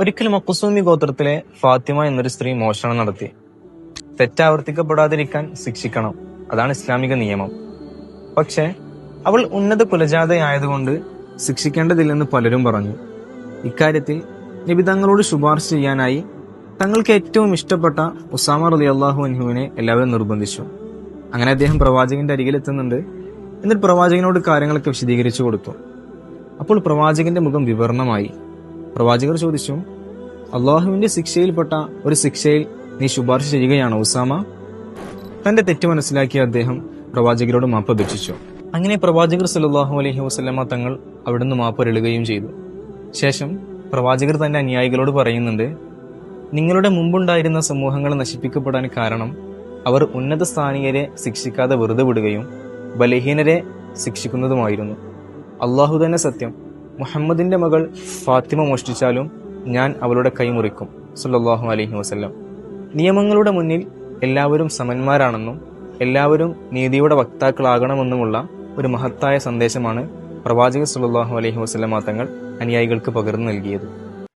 ഒരിക്കൽ മക്കുസൂമി ഗോത്രത്തിലെ ഫാത്തിമ എന്നൊരു സ്ത്രീ മോഷണം നടത്തി. തെറ്റാവർത്തിക്കപ്പെടാതിരിക്കാൻ ശിക്ഷിക്കണം. അതാണ് ഇസ്ലാമിക നിയമം. പക്ഷേ അവൾ ഉന്നത കുലജാതയായതുകൊണ്ട് ശിക്ഷിക്കേണ്ടതില്ലെന്ന് പലരും പറഞ്ഞു. ഇക്കാര്യത്തിൽ നബി തങ്ങളോട് ശുപാർശ ചെയ്യാനായി തങ്ങൾക്ക് ഏറ്റവും ഇഷ്ടപ്പെട്ട ഉസാമ റലി അള്ളാഹു അൻഹുവിനെ എല്ലാവരും നിർബന്ധിച്ചു. അങ്ങനെ അദ്ദേഹം പ്രവാചകന്റെ അരികിലെത്തുന്നുണ്ട് എന്നിട്ട് പ്രവാചകനോട് കാര്യങ്ങളൊക്കെ വിശദീകരിച്ചു കൊടുത്തു. അപ്പോൾ പ്രവാചകന്റെ മുഖം വിവരണമായി. പ്രവാചകർ ചോദിച്ചു അള്ളാഹുവിന്റെ ശിക്ഷയിൽപ്പെട്ട ഒരു ശിക്ഷയിൽ നീ ശുപാർശ ചെയ്യുകയാണ് ഉസാമ? തന്റെ തെറ്റ് മനസ്സിലാക്കിയ അദ്ദേഹം പ്രവാചകരോട് മാപ്പ് അപേക്ഷിച്ചു. അങ്ങനെ പ്രവാചകർ സല്ലല്ലാഹു അലഹി വസല്ലമ തങ്ങൾ അവിടുന്ന് മാപ്പ് രളുകയും ചെയ്തു. ശേഷം പ്രവാചകർ തന്റെ അനുയായികളോട് പറയുന്നുണ്ട് നിങ്ങളുടെ മുമ്പുണ്ടായിരുന്ന സമൂഹങ്ങൾ നശിപ്പിക്കപ്പെടാൻ കാരണം അവർ ഉന്നത സ്ഥാനീയരെ ശിക്ഷിക്കാതെ വെറുതെ വിടുകയും ബലഹീനരെ ശിക്ഷിക്കുന്നതുമായിരുന്നു. അള്ളാഹു തന്നെ സത്യം മുഹമ്മദിന്റെ മകൾ ഫാത്തിമ മോഷ്ടിച്ചാലും ഞാൻ അവളുടെ കൈ മുറിക്കും. സല്ലല്ലാഹു അലൈഹി വസല്ലം. നിയമങ്ങളുടെ മുന്നിൽ എല്ലാവരും സമന്മാരാണെന്നും എല്ലാവരും നീതിയുടെ വക്താക്കളാകണമെന്നുമുള്ള ഒരു മഹത്തായ സന്ദേശമാണ് പ്രവാചക സല്ലല്ലാഹു അലഹി വസല്ലമ തങ്ങൾ അനുയായികൾക്ക് പകർന്നു നൽകിയത്.